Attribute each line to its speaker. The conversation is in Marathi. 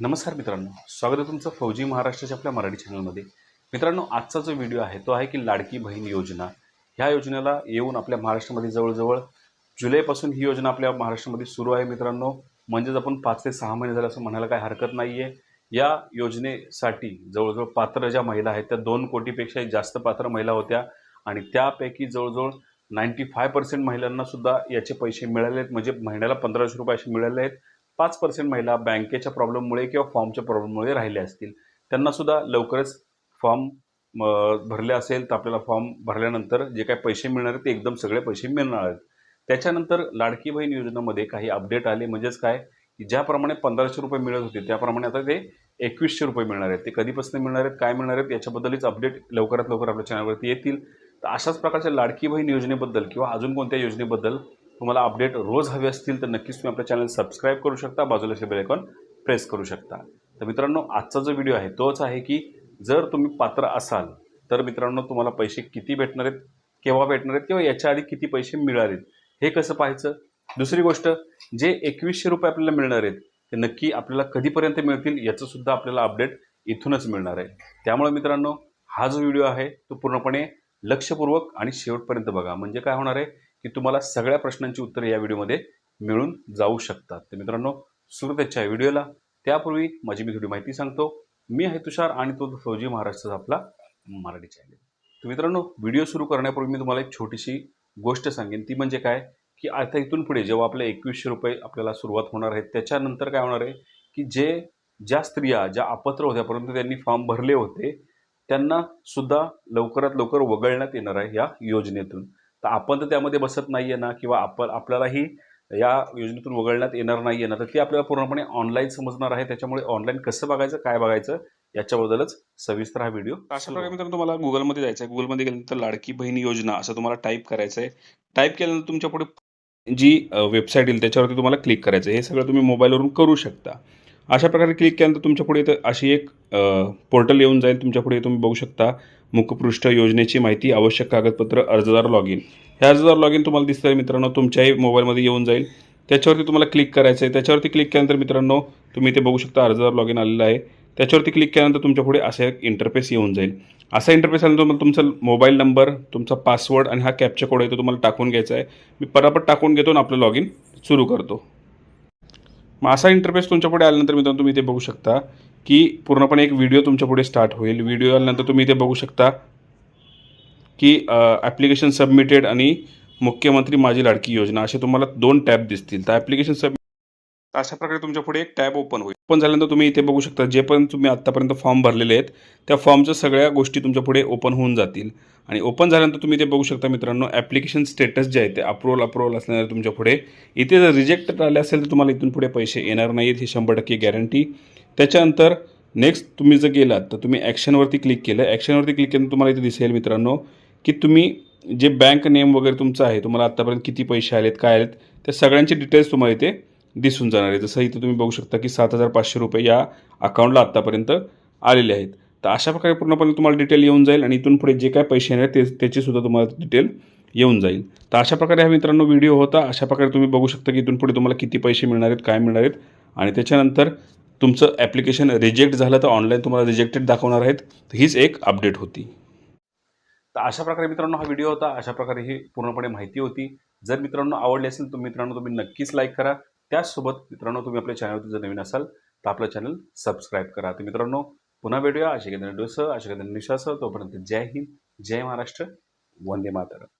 Speaker 1: नमस्कार मित्रांनो स्वागत आहे तुमचं फौजी महाराष्ट्राच्या आपल्या मराठी चॅनलमध्ये. मित्रांनो आजचा जो व्हिडिओ आहे तो आहे की लाडकी बहीण योजना. ह्या योजनेला येऊन आपल्या महाराष्ट्रामध्ये जवळजवळ जुलैपासून ही योजना आपल्या महाराष्ट्रामध्ये सुरू आहे मित्रांनो. म्हणजेच आपण पाच ते सहा महिने झाले असं म्हणायला काही हरकत नाही आहे या योजनेसाठी जवळजवळ पात्र ज्या महिला आहेत त्या दोन कोटीपेक्षाही जास्त पात्र महिला होत्या. आणि त्यापैकी जवळजवळ नाईंटी फाय पर्सेंट महिलांनासुद्धा याचे पैसे मिळाले आहेत म्हणजे महिन्याला पंधराशे रुपये असे मिळाले आहेत पाच पर्सेंट महिला बँकेच्या प्रॉब्लेममुळे किंवा फॉर्मच्या प्रॉब्लेममुळे राहिल्या असतील. त्यांनासुद्धा लवकरच फॉर्म भरले असेल तर आपल्याला फॉर्म भरल्यानंतर जे काही पैसे मिळणार आहेत ते एकदम सगळे पैसे मिळणार आहेत. त्याच्यानंतर लाडकी बहीण योजनेमध्ये काही अपडेट आले. म्हणजेच काय? की ज्याप्रमाणे पंधराशे रुपये मिळत होते त्याप्रमाणे आता ते एकवीसशे रुपये मिळणार आहेत. ते कधीपासून मिळणार आहेत काय मिळणार आहेत याच्याबद्दलच अपडेट लवकरात लवकर आपल्या चॅनलवरती येतील. तर अशाच प्रकारच्या लाडकी बहीण योजनेबद्दल किंवा अजून कोणत्या योजनेबद्दल तुम्हाला अपडेट रोज हवे असतील तर नक्कीच तुम्ही आपल्या चॅनल सबस्क्राईब करू शकता बाजूला बेल आयकॉन प्रेस करू शकता. तर मित्रांनो आजचा जो व्हिडिओ आहे तोच आहे की जर तुम्ही पात्र असाल तर मित्रांनो तुम्हाला पैसे किती भेटणार आहेत केव्हा भेटणार आहेत किंवा याच्या आधी किती पैसे मिळालेत हे कसं पाहायचं? दुसरी गोष्ट जे एकवीसशे रुपये आपल्याला मिळणार आहेत ते नक्की आपल्याला कधीपर्यंत मिळतील याचंसुद्धा आपल्याला अपडेट इथूनच मिळणार आहे. त्यामुळे मित्रांनो हा जो व्हिडिओ आहे तो पूर्णपणे लक्षपूर्वक आणि शेवटपर्यंत बघा. म्हणजे काय होणार आहे? की तुम्हाला सगळ्या प्रश्नांची उत्तरे या व्हिडिओमध्ये मिळून जाऊ शकतात. तर मित्रांनो सुरू त्याच्या व्हिडिओला. त्यापूर्वी माझी मी थोडी माहिती सांगतो. मी आहे तुषार आणि तो फौजी महाराष्ट्राचा आपला मराठी चॅनल तर मित्रांनो व्हिडिओ सुरू करण्यापूर्वी मी तुम्हाला एक छोटीशी गोष्ट सांगेन. ती म्हणजे काय? की आता इथून पुढे जेव्हा आपले एकवीसशे रुपये आपल्याला सुरुवात होणार आहे त्याच्यानंतर काय होणार आहे? की जे ज्या स्त्रिया ज्या अपत्र होत्या परंतु त्यांनी फॉर्म भरले होते त्यांना सुद्धा लवकरात लवकर वगळण्यात येणार आहे या योजनेतून. तर आपण तर त्यामध्ये बसत नाही आहे ना किंवा आपण आपल्यालाही या योजनेतून वगळण्यात येणार नाही आहे ना तर ती आपल्याला पूर्णपणे ऑनलाईन समजणार आहे. त्याच्यामुळे ऑनलाईन कसं बघायचं काय बघायचं याच्याबद्दलच सविस्तर हा व्हिडिओ अशा प्रकारे मित्रांनो तुम्हाला गुगलमध्ये जायचं आहे गुगलमध्ये गेल्यानंतर लाडकी बहीण योजना असं तुम्हाला टाईप करायचं आहे टाईप केल्यानंतर तुमच्यापुढे जी वेबसाईट येईल त्याच्यावरती तुम्हाला क्लिक करायचं आहे हे सगळं तुम्ही मोबाईलवरून करू शकता. अशा प्रकारे क्लिक केल्यानंतर तुमच्यापुढे इथं अशी एक पोर्टल येऊन जाईल. तुमच्यापुढे तुम्ही बघू शकता मुखपृष्ठ योजनेची माहिती आवश्यक कागदपत्र अर्जदार लॉग इन ह्या अर्जदार लॉग इन तुम्हाला दिसतं आहे मित्रांनो तुमच्याही मोबाईलमध्ये येऊन जाईल. त्याच्यावरती तुम्हाला क्लिक करायचं आहे त्याच्यावरती क्लिक केल्यानंतर मित्रांनो तुम्ही इथे बघू शकता अर्जदार लॉग इन आलेलं आहे. त्याच्यावरती क्लिक केल्यानंतर तुमच्यापुढे असा एक इंटरफेस येऊन जाईल. असा इंटरफेस आल्यानंतर तुम्हाला तुमचा मोबाईल नंबर तुमचा पासवर्ड आणि हा कॅपचा कोड आहे तो तुम्हाला टाकून घ्यायचा आहे. मी पटापट टाकून घेतो आणि आपलं लॉग इन सुरू करतो. मग असा इंटरफेस तुमच्यापुढे आल्यानंतर मित्रांनो तुम्ही इथे बघू शकता की पूर्णपणे एक व्हिडिओ तुमच्यापुढे स्टार्ट होईल. व्हिडिओ आल्यानंतर तुम्ही इथे बघू शकता की ॲप्लिकेशन सबमिटेड आणि मुख्यमंत्री माझी लाडकी योजना असे तुम्हाला दोन टॅब दिसतील. तर ॲप्लिकेशन सब अशा प्रकारे तुमच्यापुढे एक टॅब ओपन होईल. ओपन झाल्यानंतर तुम्ही इथे बघू शकता जे पण तुम्ही आत्तापर्यंत फॉर्म भरलेले आहेत त्या फॉर्मच्या सगळ्या गोष्टी तुमच्यापुढे ओपन होऊन जातील. आणि ओपन झाल्यानंतर तुम्ही इथे बघू शकता मित्रांनो ॲप्लिकेशन स्टेटस जे आहे ते अप्रुवल अप्रुवल असणार तुमच्यापुढे. इथे जर रिजेक्ट आले असेल तर तुम्हाला इथून पुढे पैसे येणार नाहीत ही शंभर टक्के गॅरंटी त्याच्यानंतर नेक्स्ट तुम्ही जर गेलात तर तुम्ही ॲक्शनवरती क्लिक केलं. ॲक्शनवरती क्लिक केल्यानंतर तुम्हाला इथे दिसेल मित्रांनो की तुम्ही जे बँक नेम वगैरे तुमचं आहे तुम्हाला आत्तापर्यंत किती पैसे आलेत काय आलेत त्या सगळ्यांचे डिटेल्स तुम्हाला इथे दिसून जाणार आहे. जसं इथं तुम्ही बघू शकता की सात हजार पाचशे रुपये या अकाउंटला आत्तापर्यंत आलेले आहेत. तर अशा प्रकारे पूर्णपणे तुम्हाला डिटेल येऊन जाईल आणि इथून पुढे जे काय पैसे येणार ते त्याचीसुद्धा तुम्हाला डिटेल येऊन जाईल. तर अशा प्रकारे हा मित्रांनो व्हिडिओ होता. अशा प्रकारे तुम्ही बघू शकता की इथून पुढे तुम्हाला किती पैसे मिळणार आहेत काय मिळणार आहेत. आणि त्याच्यानंतर तुमचं ॲप्लिकेशन रिजेक्ट झालं तर ऑनलाईन तुम्हाला रिजेक्टेड दाखवणार आहेत. तर हीच एक अपडेट होती. तर अशा प्रकारे मित्रांनो हा व्हिडिओ होता. अशा प्रकारे ही पूर्णपणे माहिती होती. जर मित्रांनो आवडली असेल तर मित्रांनो तुम्ही नक्कीच लाईक करा. त्याचसोबत मित्रांनो तुम्ही आपल्या चॅनलवरती जर नवीन असाल तर आपलं चॅनल सबस्क्राईब करा. तर मित्रांनो पुन्हा भेटूया. अशा केंद्र व्हिडिओसह अशा केंद्र निशासह. तोपर्यंत जय हिंद जय महाराष्ट्र वंदे मातरम.